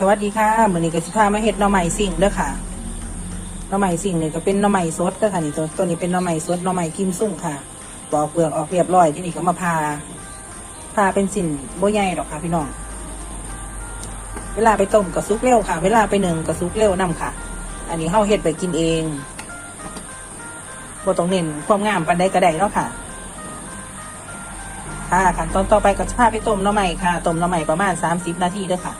สวัสดีค่ะมือนี้ก็สิพามาเฮ็ดหน่อไม้สิ่งเด้อค่ะหน่อไม้สิ่งนี่ยก็เป็นหน่อไม้สดเด้อค่ะนี่ตัวตัวนี้เป็นหน่อไม้สดหน่อไม้กิมซุ่งค่ะปอกเปลือกออกเรียบร้อยที่นี่ก็มาพาพาเป็นสิ่นบ่ใหญ่ดอกค่ะพี่น้อง เวลาไปต้มก็สุกเร็วค่ะ เวลาไปนึ่งก็สุกเร็วนํค่ะ อันนี้เฮาเฮ็ดไปกินเองบ่ต้องเน้นความงามปานใดก็ได้เนาะค่ะค่ะขั้นตอนต่อไปก็จะพาไปต้มหน่อไม้ค่ะต้มหน่อไม้ประมาณ 30 นาทีเด้อค่ะ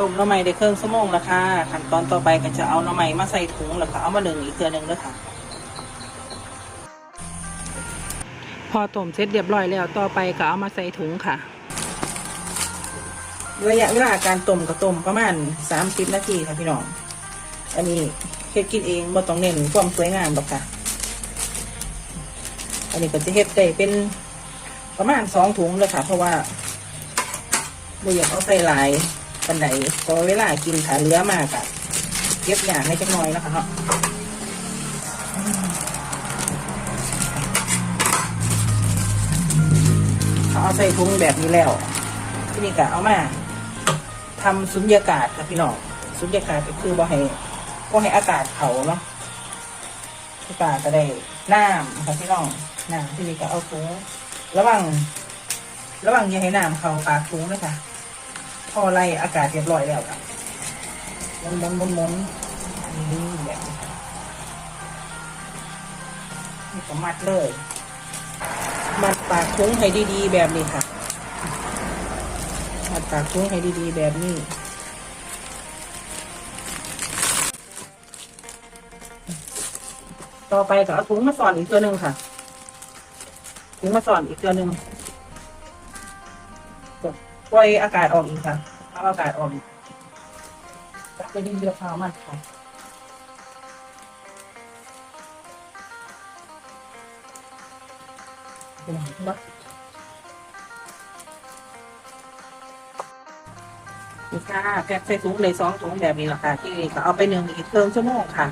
ต้มหน่อไม้ได้เครื่องชั่วโมงแล้วค่ะขั้นตอนต่อไปก็จะเอาหน่อไม้มาใส่ถุงแล้วก็เอามานึ่งอีกเทื่อหนึงด้วยค่ะ พอต้มเสร็จเรียบร้อยแล้วต่อไปก็เอามาใส่ถุงค่ะ ระยะเวลาการต้มก็ต้มประมาณสามสิบนาทีค่ะพี่น้องอันนี้เฮ็ดกินเองบ่ต้องเน้นความสวยงามหรอกค่ะ อันนี้ก็จะเฮ็ดได้เป็นประมาณสองถุงเลยค่ะ เพราะว่าบ่อยากเอาใส่หลาย ปันไหนพราะเวลากินขาเหลือมากอะเก็บอย่างให้จักน่อยนะคะเนาะเอาใส่ถุงแบบนี้แล้ว ที่นี่ก็เอามาทำสุญญากาศค่ะพี่น้องสุญญากาศก็คือบ่ให้บ่ให้อากาศเขาเนาะอากาศก็ได้น้ำค่ะพี่น้องน้ำที่นี่ก็เอาถุงระวังระวังอย่าให้น้ำเขาปากถุงนะคะ พอไล่อากาศเรียบร้อยแล้วค่ะหมุนหมุนหมุนหมุนนี่แบบนี้ค่ก็มัดเลย มัดปากถุงให้ดีๆ แบบนี้ค่ะ มัดปากถุงให้ดีๆ แบบนี้ต่อไปก็เอาถุงมาสอนอีกตัวหนึ่งค่ะถุงมาสอนอีกตัวหนึ่งก็ ปล่อยอากาศออกอีกค่ะเอาอากาศออกอีกจะดินเดือดพาวมันค่ะเป็นไงบ้างนี่ค่ะแพ็คใส่ถุงเลยสองถุงแบบนี้แหละค่ะ ที่ก็เอาไปหนึ่งอีกเพิ่มชั่วโมงค่ะ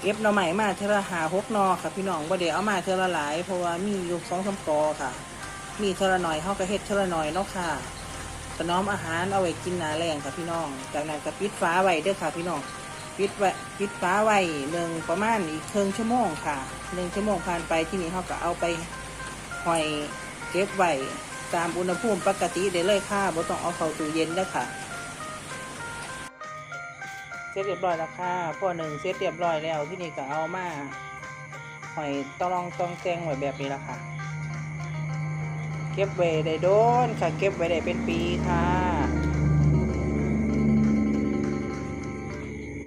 เก็บหน่อใหม่มาเทอละหาหกนอค่ะ พี่น้องบ่เดี๋ยวเอามาเทอละหลายเพราะว่ามีอยู่สองสามกอค่ะ มีเทอละหน่อยเขาก็เฮ็ดเทอละหน่อยเนาะค่ะถน้อมอาหารเอาไว้กินหนาแรงค่ะพี่น้อง จากนั้นก็ปิดฟ้าไว้เด้อค่ะ พี่น้องปิดไว้ปิดฟ้าไว้หนึ่งประมาณอีกครึ่งชั่วโมงค่ะหนึ่งชั่วโมงผ่านไปที่นี่เขาก็เอาไปหอยเก็บไว้ตามอุณหภูมิปกติได้เลยค่ะบ่ต้องเอาเข้าตู้เย็นแล้วค่ะ เสร็จเรียบร้อยแล้วค่ะพอหนึ่งเสร็จเรียบร้อยแล้วที่นี่ก็เอามาหอยตองตองแตงไว้แบบนี้ละค่ะ เก็บไว้ได้โดนค่ะ เก็บไว้ได้เป็นปีค่ะ